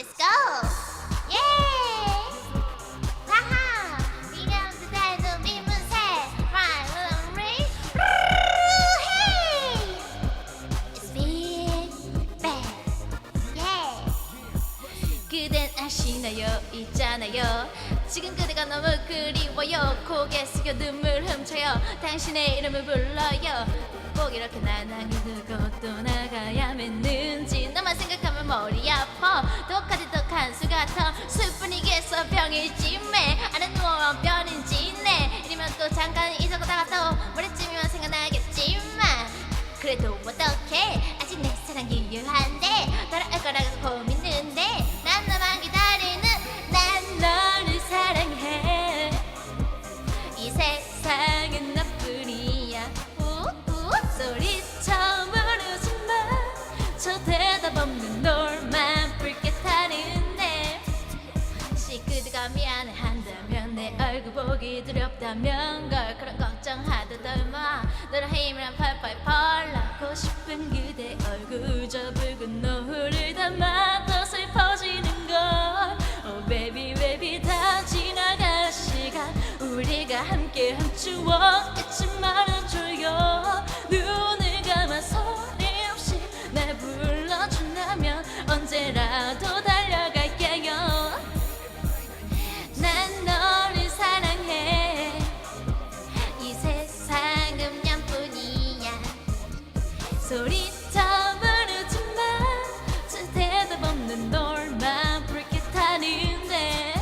Let's go! 있잖아요. 지금 그대가 너무 그리워요. 고개 숙여 눈물 훔쳐요. 당신의 이름을 불러요. 꼭 이렇게 나랑이 두고 떠나가야했는지 너만 생각하면 머리 아 보기 두렵다면 걸 그런 걱정하다덜마. 너의 힘이란 펄펄 펄나고 싶은 그대 얼굴 저 붉은 노을을 담아도 슬퍼지는 걸. Oh baby baby 다 지나갈 시간. 우리가 함께 한 추억 잊지 말아줘 소리쳐 부르지마 저 대답 없는 놀만 붉게 타는데.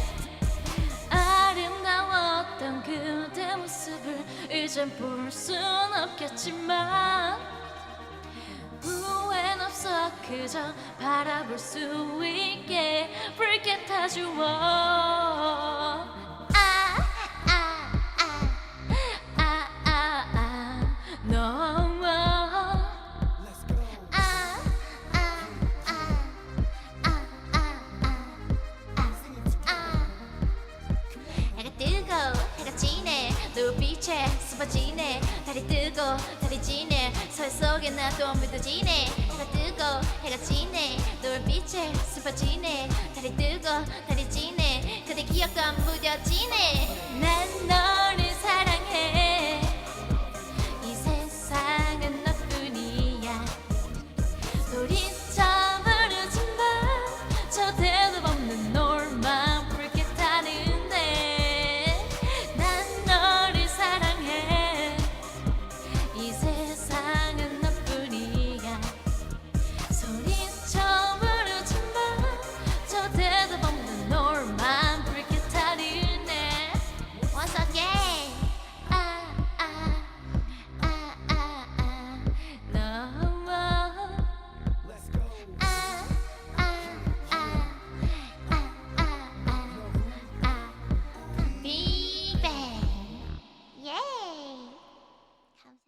아름다웠던 그대 모습을 이젠 볼 순 없겠지만. 후회는 없어 그저 바라볼 수 있게 붉게 타주어 눈빛에 스퍼지네 달이 뜨고 달이 지네 설 속에 나도 믿어지네 해가 뜨고 해가 지네 눈빛에 스퍼지네 달이 뜨고 달이 지네 그대 기억도 안 무뎌지네